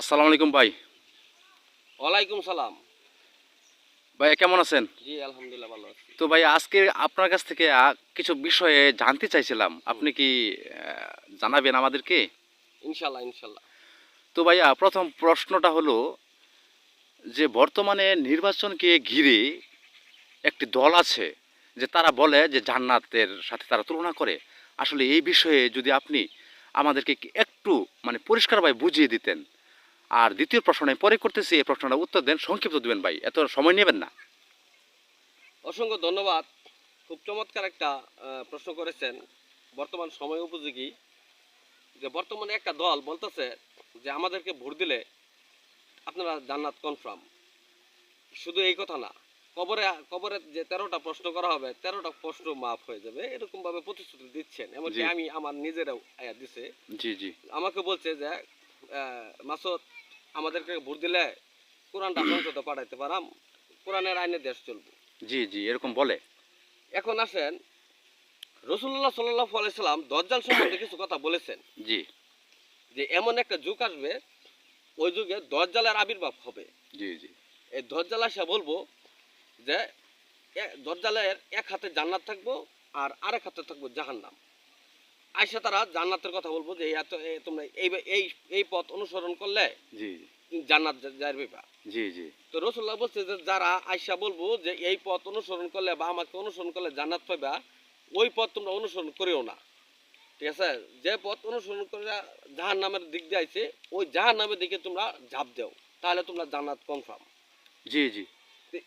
আসসালামু আলাইকুম ভাই। ওয়ালাইকুম সালাম। ভাই কেমন আছেন? জি আলহামদুলিল্লাহ ভালো আছি। তো ভাই আজকে আপনার কাছ থেকে কিছু বিষয়ে জানতে চাইছিলাম। আপনি কি জানাবেন আমাদেরকে? ইনশাল্লাহ ইনশাল্লাহ। তো ভাইয়া প্রথম প্রশ্নটা হলো যে বর্তমানে নির্বাচনকে ঘিরে একটি দল আছে যে তারা বলে যে জান্নাতের সাথে তারা তুলনা করে। আসলে এই বিষয়ে যদি আপনি আমাদেরকে একটু মানে পরিষ্কারভাবে বুঝিয়ে দিতেন। আর দ্বিতীয় প্রশ্ন আমি পরে করতেছি এই প্রশ্নটা উত্তর দেন সংক্ষিপ্ত দেবেন ভাই এত সময় নেবেন না। অসংখ্য ধন্যবাদ। খুব চমৎকার একটা প্রশ্ন করেছেন বর্তমান সময় উপযোগী। যে বর্তমানে একটা দল বলতেছে যে আমাদেরকে ভোট দিলে আপনারা জান্নাত কনফার্ম শুধু এই কথা না কবরে কবরে যে তেরোটা প্রশ্ন করা হবে তেরোটা প্রশ্ন মাফ হয়ে যাবে এরকম ভাবে প্রতিশ্রুতি দিচ্ছেন। এমনকি আমি আমার নিজেরাও দিছে। জি জি। আমাকে বলছে যে মাসুদ আমাদেরকে ভোট দিলে কোরআনটা সংসদে পাঠাইতে পারাম। কোরআনের আইনে দেশ চলবে। জি জি এরকম বলে। এখন আসেন রসুল্লাহ সাল্লাহ আলাইসাল্লাম দজ্জাল সম্বন্ধে কিছু কথা বলেছেন। জি। যে এমন একটা যুগ আসবে ওই যুগে দজ্জালের আবির্ভাব হবে। জি জি। এই দজ্জাল আসা বলব যে দজ্জালের এক হাতে জান্নাত থাকব আর আরেক হাতে থাকব জাহান্নাম। আইসা তারা জান্নাতের কথা বলব যে এত- তোমরা এই এই এই পথ অনুসরণ করলে জি। জান্নাত যা- যাইবে বা জি জি। তো রসুল্লাহ বলছে যে যারা আইসা বলব যে এই পথ অনুসরণ করলে বা আমাকে অনুসরণ করলে জান্নাত পাইবা ওই পথ তোমরা অনুসরণ করিও না। ঠিক আছে? যে পথ অনুসরণ করে জাহান নামের দিক দিয়ে আইছে ওই জাহান নামের দিকে তোমরা ঝাঁপ দাও তাহলে তোমরা জান্নাত কনফার্ম জি জি।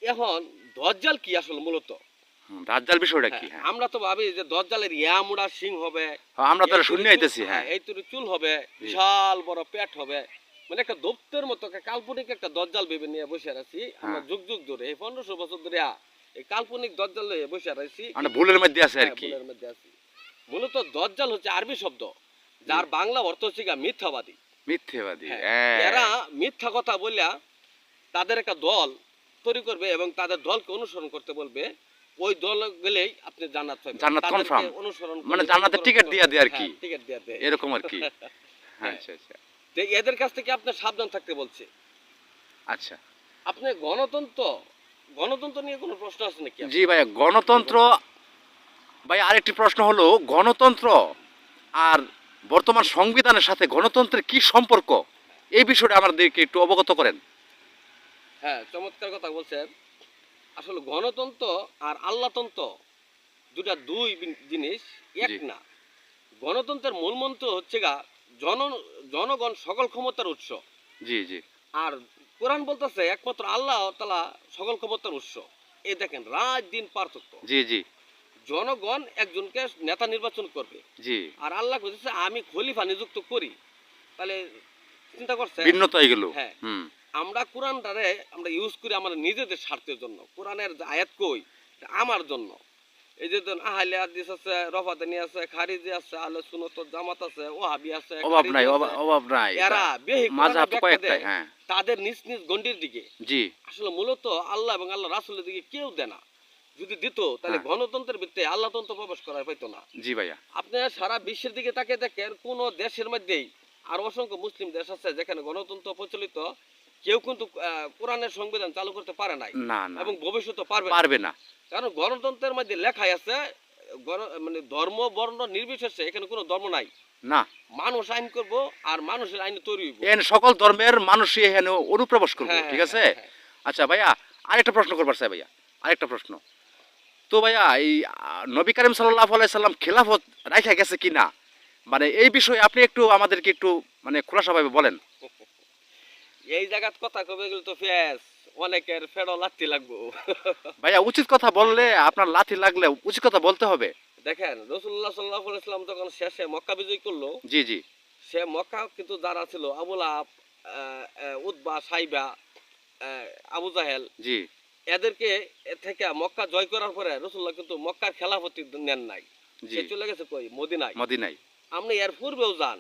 এখন দজ্জাল কি আসলে মূলত? দাজ্জাল বিষয়টা কি? হ্যাঁ, হ্যাঁ। আমরা তো ভাবি যে দজ্জালের ইয়ামুড়া সিং হবে। হ্যাঁ, আমরা তো শুনে আইতেছি হ্যাঁ। এই তুরি চুল হবে বিশাল বড় পেট হবে। মানে একটা দপ্তর মতো একটা কাল্পনিক একটা দজ্জাল ভেবে নিয়ে বসে আছি। আমরা হ্যাঁ। যুগ যুগ ধরে এই পনেরোশো বছর ধরে এই কাল্পনিক দজ্জাল লয়ে বসে আছি। মানে ভুলের মধ্যে আছে আর হ্যাঁ, কি। ভুলের মধ্যে আছি। মূলত দজ্জাল হচ্ছে আরবি শব্দ যার বাংলা অর্থ হচ্ছে মিথ্যাবাদী। মিথ্যেবাদী হ্যাঁ, হ্যাঁ। এরা মিথ্যা কথা বললা তাদের একটা দল তৈরি করবে এবং তাদের দলকে অনুসরণ করতে বলবে। ওই দল গেলেই আপনি জান্নাত পাবেন। জান্নাত confirm। অনুসরণ মানে জান্নাতের টিকিট দিয়ে দেয় আর কি। হ্যাঁ, টিকিট দিয়ে দেয়। এরকম আর কি। হ্যাঁ। আচ্ছা আচ্ছা। তো এদের কাছ থেকে আপনার সাবধান থাকতে বলছে। আচ্ছা। আপনি গণতন্ত্র গণতন্ত্র নিয়ে কোনো প্রশ্ন আছে নাকি জি ভাই গণতন্ত্র ভাই আরেকটি প্রশ্ন হলো গণতন্ত্র আর বর্তমান সংবিধানের সাথে গণতন্ত্রের কি সম্পর্ক? এই বিষয়টা আমাদেরকে একটু অবগত করেন। হ্যাঁ চমৎকার কথা বলছেন। আসলে গণতন্ত্র আর আল্লাহতন্ত্র দুটা দুই জিনিস এক না। গণতন্ত্রের মূল মন্ত্র হচ্ছে গা জন জনগণ সকল ক্ষমতার উৎস। জি জি। আর কোরআন বলতেছে একমাত্র আল্লাহ তালা সকল ক্ষমতার উৎস। এই দেখেন রাত দিন পার্থক্য। জি জি। জনগণ একজনকে নেতা নির্বাচন করবে। জি। আর আল্লাহ বলতেছে আমি খলিফা নিযুক্ত করি। তাহলে চিন্তা করছে ভিন্নতা এগুলো। হ্যাঁ। আমরা কোরআনটারে আমরা ইউজ করি আমাদের নিজেদের স্বার্থের জন্য। কোরআনের আয়াত কই আমার জন্য। এই যে ধরুন আহলে হাদিস আছে রফাদানি আছে খারিজি আছে সুনত জামাত আছে ওহাবি আছে অভাব নাই অভাব- নাই। এরা বেহি মাঝহাব কয়েকটাই হ্যাঁ। তাদের নিজ নিজ গণ্ডির দিকে। জি। আসলে মূলত আল্লাহ এবং আল্লাহ রাসুলের দিকে কেউ দেয় না। যদি দিত তাহলে হ্যাঁ। গণতন্ত্রের ভিত্তিতে আল্লাহতন্ত্র প্রবেশ করার পাইতো না। জি ভাইয়া। আপনি সারা বিশ্বের দিকে তাকে দেখেন কোন দেশের মধ্যেই আর অসংখ্য মুসলিম দেশ আছে যেখানে গণতন্ত্র প্রচলিত কেউ কিন্তু কোরআনের সংবিধান চালু করতে পারে নাই এবং ভবিষ্যতে পারবে পারবে না। কারণ গণতন্ত্রের মধ্যে লেখাই আছে মানে ধর্ম বর্ণ নির্বিশেষে এখানে কোনো ধর্ম নাই। না। মানুষ আইন করব আর মানুষের আইন তৈরি হইব। সকল ধর্মের মানুষই এখানে অনুপ্রবেশ করব হ্যাঁ, ঠিক আছে? হ্যাঁ, হ্যাঁ। আচ্ছা ভাইয়া আরেকটা প্রশ্ন করবার চাই ভাইয়া আরেকটা প্রশ্ন। তো ভাইয়া এই নবী করিম সাল্লাহ আলাইসাল্লাম খেলাফত রাখা গেছে কি না মানে এই বিষয়ে আপনি একটু আমাদেরকে একটু মানে খোলাসাভাবে বলেন। এই জায়গাত কথা কবে গেলে তো ফেস অনেকের ফেরো লাগতে লাগবো। ভাইয়া উচিত কথা বললে আপনার লাথি লাগলে উচিত কথা বলতে হবে। দেখেন রসুল্লাহ সাল্লাহ ইসলাম যখন শেষে মক্কা বিজয় করল জি জি। সে মক্কা কিন্তু যারা ছিল আবুল আব উদ্বা সাইবা আবু জাহেল জি। এদেরকে থেকে মক্কা জয় করার পরে রসুল্লাহ কিন্তু মক্কার খেলাফতি নেন নাই। সে চলে গেছে কই? মদিনায়। মদিনাই আপনি এর পূর্বেও যান।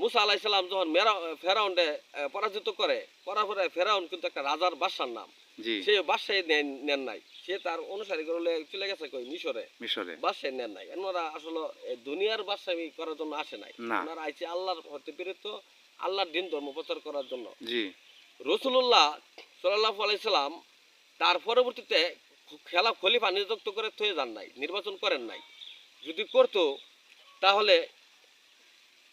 মুসা আলাইসাল্লাম যখন মেরা ফেরাউন্ডে পরাজিত করে করার পরে ফেরাউন কিন্তু একটা রাজার বাদশার নাম। সে বাদশাহী নেন নাই। সে তার অনুসারী করলে চলে গেছে কই? মিশরে। মিশরে। বাদশাহী নেন নাই। ওনারা আসলে দুনিয়ার বাদশাহী করার জন্য আসে নাই। ওনারা আইছে আল্লাহর হতে প্রেরিত আল্লাহর দিন ধর্ম প্রচার করার জন্য। জি। রসুল্লাহ সাল্লাহ আলাইসাল্লাম তার পরবর্তীতে খেলা খলিফা নিযুক্ত করে থয়ে যান নাই নির্বাচন করেন নাই। যদি করতো তাহলে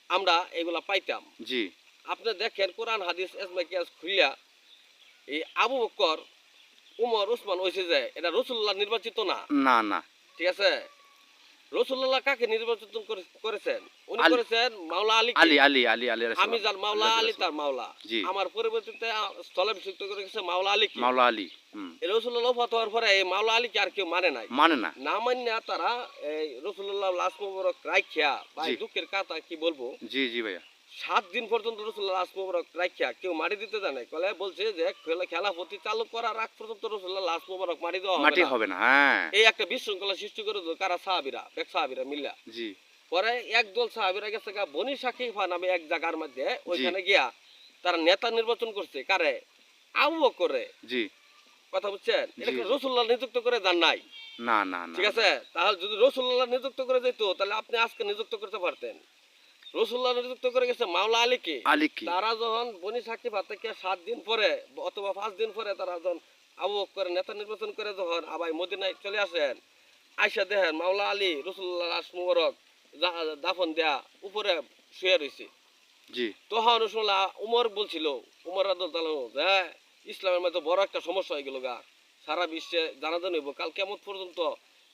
আমরা এগুলা পাইতাম। জি। আপনি দেখেন কোরআন হাদিস খুলিয়া এই আবু বকর উমর উসমান ওইসে যে এটা রসুল্লাহ নির্বাচিত না? না না। ঠিক আছে? রসুল্লাহ কাকে নির্বাচিত করেছেন? উনি করেছেন মাওলা আলী আলী আলী আলী আলী আমি যার মাওলা আলী তার মাওলা। আমার পরিবর্তিতে স্থলাভিষিক্ত করে গেছে মাওলা আলী মাওলা আলী রসুল্লাহ ফত হওয়ার পরে এই মাওলা আলীকে আর কেউ মানে নাই? মানে না। না মানে তারা এই রসুল্লাহ লাশ মোবারক রাখিয়া ভাই দুঃখের কথা কি বলব? জি জি ভাইয়া। সাত দিন পর্যন্ত রসুল্লাহ লাশ মোবারক রাখিয়া কেউ মারি দিতে জানে কলে বলছে যে খেলা- খেলাফতি চালু করার আগ পর্যন্ত রসুল্লাহ লাশ মোবারক মারি দেওয়া মাটি হবে না হ্যাঁ। এই একটা বিশৃঙ্খলা সৃষ্টি করে দিল কারা সাহাবিরা বেক সাহাবিরা মিল্লা। জি। পরে একদল সাহাবিরা গেছে গা বনি সাকিফা নামে এক জায়গার মধ্যে ওইখানে গিয়া তারা নেতা নির্বাচন করছে কারে? আবু করে জি। কথা বুঝছেন? এটা। রসুল্লাহ নিযুক্ত করে যান নাই? না না না ঠিক আছে? তাহলে যদি রসুল্লাহ নিযুক্ত করে যেত তাহলে আপনি আজকে নিযুক্ত করতে পারতেন। রসুল্লাহ নিযুক্ত করে গেছে মাওলা আলীকে। আলী তারা যখন বনি সাকিফা থেকে সাত দিন পরে অথবা পাঁচ দিন পরে তারা যখন আবু করে নেতা নির্বাচন করে যখন আবার মদিনায় চলে আসেন আইসা দেখেন মাওলা আলী রসুল্লাহ রাস মুবারক দাফন দেয়া উপরে শুয়ে রয়েছে জি। তখন রসুল্লাহ উমর বলছিল উমর রাদুল ইসলামের মধ্যে বড় একটা সমস্যা হয়ে গেল গা। সারা বিশ্বে জানাজানি হইব কাল কেমন পর্যন্ত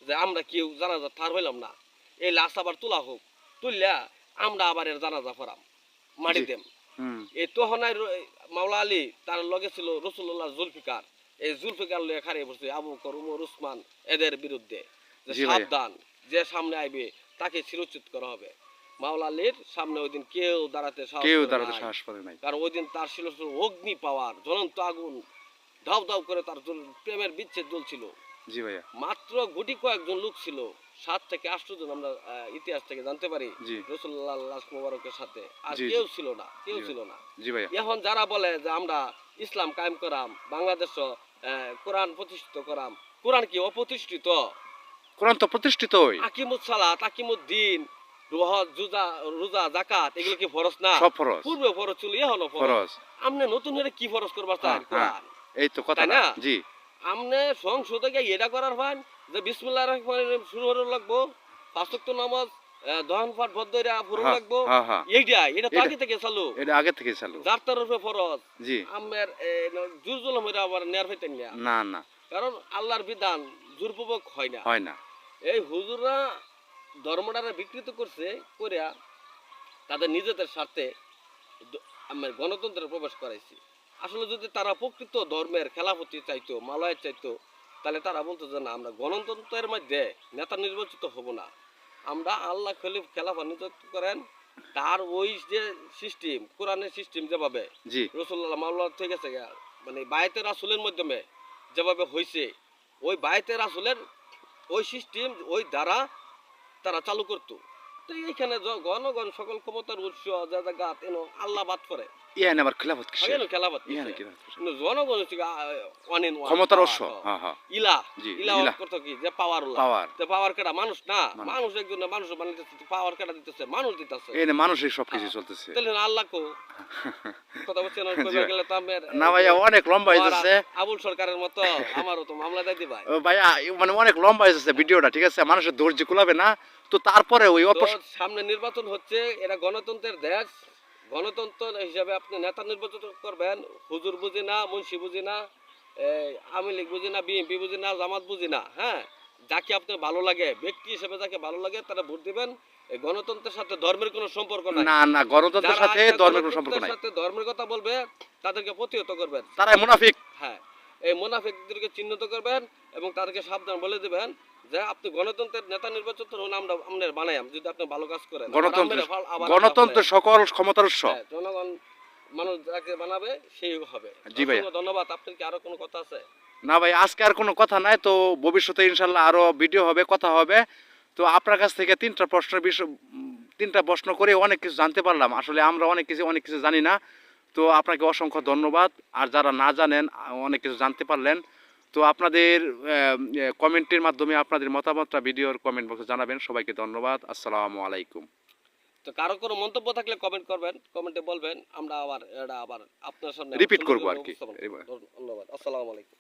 যে আমরা কেউ জানাজা ঠার হইলাম না। এই লাশ আবার তোলা হোক। তুললা আমরা আবার এর জানাজা জি। দেম। এই তোহনায় মাওলা আলী তার লগে ছিল রসুল্লাহ জুলফিকার। এই জুলফিকার লয়ে খারিয়ে পড়ছে আবু বকর উমর উসমান এদের বিরুদ্ধে। যে সাবধান যে সামনে আইবে তাকে শিরোচ্যুত করা হবে। মাওলা আলীর সামনে ওই দিন কেউ দাঁড়াতে সাহস কেউ করে দাঁড়াতে। সাহস করে নাই। কারণ ওই দিন তার ছিল অগ্নি পাওয়ার জ্বলন্ত আগুন ধাও ধাও করে তার প্রেমের বিচ্ছেদ জ্বলছিল। জি ভাইয়া। মাত্র গুটি কয়েকজন লোক ছিল। সাত থেকে আষ্ট জন আমরা ইতিহাস থেকে জানতে পারি রসুল্লাহ মোবারকের সাথে। আর। কেউ ছিল না কেউ ছিল না। এখন যারা বলে যে আমরা ইসলাম কায়েম করাম বাংলাদেশ কোরআন প্রতিষ্ঠিত করাম কোরআন কি অপ্রতিষ্ঠিত? কোরআন তো প্রতিষ্ঠিতই আকিমুদ সালাত আকিমুদ্দিন জুজা রোজা জাকাত এগুলো কি ফরজ না? সব ফরজ। পূর্বে ফরজ ছিল ফরজ। আপনি নতুন হয়ে কি ফরজ করবার চান? হ্যাঁ, হ্যাঁ। এই তো কথা না? না? জি। আপনি সংসদে গিয়ে এটা করার ভান যে বিসমুল্লাহ রহমান রহিম শুরু হতে লাগবো। পাঁচক্ত নামাজ দহন পাঠ ভদ্দইরা ফুরু হ্যাঁ, লাগবো। হ্যাঁ হ্যাঁ। এইটা এটা তো আগে থেকে চালু। এটা আগে থেকে চালু। যার তার উপরে ফরজ। জি। আমের জুরজুল হইরা আবার নেয়ার হইতেন না না না। কারণ আল্লাহর বিধান জোরপূর্বক হয় না। হয় না। এই হুজুররা ধর্মটারে বিকৃত করছে করিয়া তাদের নিজেদের স্বার্থে আমার গণতন্ত্রে প্রবেশ করাইছে। আসলে যদি তারা প্রকৃত ধর্মের খেলাপতি চাইতো মালয়ের চাইতো তাহলে তারা বলতো যে না আমরা গণতন্ত্রের মধ্যে নেতা নির্বাচিত হব না। আমরা আল্লাহ খলিফ খেলাফা নিযুক্ত করেন। তার ওই যে সিস্টেম কোরআনের সিস্টেম যেভাবে রসুল্লাহ মামলা থেকে গেছে গা। মানে বায়তে রাসুলের মাধ্যমে যেভাবে হয়েছে ওই বায়তে রাসুলের ওই সিস্টেম ওই দ্বারা তারা চালু করতো। তো এইখানে গণগণ সকল ক্ষমতার উৎস যা জায়গা তেন আল্লাহ বাদ করে ইয়ান আবার খেলাফত ইয়ান? খেলাফত জনগণ ক্ষমতার হ্যাঁ। হ্যাঁ হ্যাঁ ইলা করতো কি যে পাওয়ার পাওয়ার তো পাওয়ার মানুষ না মানুষ। মানুষ একজন মানুষ বানাইতেছে পাওয়ার দিতেছে মানুষ দিতেছে এই না মানুষের সবকিছু হ্যাঁ। চলতেছে তাহলে আল্লাহ কো কথা বলছেন। গেলে তো আমের না ভাইয়া অনেক লম্বা যাচ্ছে আবুল সরকারের মতো আমারও তো মামলা ভাই ও ভাইয়া মানে অনেক লম্বা যাচ্ছে ভিডিওটা ঠিক আছে মানুষের ধৈর্য কুলাবে না তো তারপরে ওই সামনে নির্বাচন হচ্ছে এটা গণতন্ত্রের দেশ গণতন্ত্র হিসাবে আপনি নেতা নির্বাচন করবেন হুজুর বুঝি না মুন্সি বুঝি না আওয়ামী লীগ বুঝি না বিএনপি বুঝি না জামাত বুঝি না হ্যাঁ? যাকে আপনার ভালো লাগে ব্যক্তি হিসেবে যাকে ভালো লাগে তারা ভোট দিবেন। গণতন্ত্রের সাথে ধর্মের কোনো সম্পর্ক নাই। না না গণতন্ত্রের সাথে ধর্মের কোনো সম্পর্ক নাই। সাথে ধর্মের কথা বলবে তাদেরকে প্রতিহত করবেন। তারাই মুনাফিক। হ্যাঁ এই মুনাফিকদেরকে চিহ্নিত করবেন এবং তাদেরকে সাবধান বলে দিবেন। যে আপনি গণতন্ত্রের নেতা নির্বাচন তো আমরা আপনার বানাইম যদি আপনি ভালো কাজ করেন আবার গণতন্ত্র আমরা ফল- আবার গণতন্ত্রের সকল ক্ষমতার উৎস। হ্যাঁ, জনগণ মানুষ যাকে বানাবে সেই হবে। জি ভাইয়া। ধন্যবাদ। আপনার কি আরও কোনো কথা আছে? না ভাই আজকে আর কোনো কথা নাই তো ভবিষ্যতে ইনশাল্লাহ আরও ভিডিও হবে কথা হবে। তো আপনার কাছ থেকে তিনটা প্রশ্নের বিষয় তিনটা প্রশ্ন করে অনেক কিছু জানতে পারলাম। আসলে আমরা অনেক কিছু অনেক কিছু জানি না। তো আপনাকে অসংখ্য ধন্যবাদ। আর যারা না জানেন অনেক কিছু জানতে পারলেন। তো আপনাদের কমেন্টের মাধ্যমে আপনাদের মতামতটা ভিডিওর কমেন্ট বক্সে জানাবেন। সবাইকে ধন্যবাদ। আসসালামু আলাইকুম। তো কারও কোনো মন্তব্য থাকলে কমেন্ট করবেন কমেন্টে বলবেন। আমরা আবার এটা আবার আপনার সামনে রিপিট করব আর কি। ধন্যবাদ। আসসালামু আলাইকুম।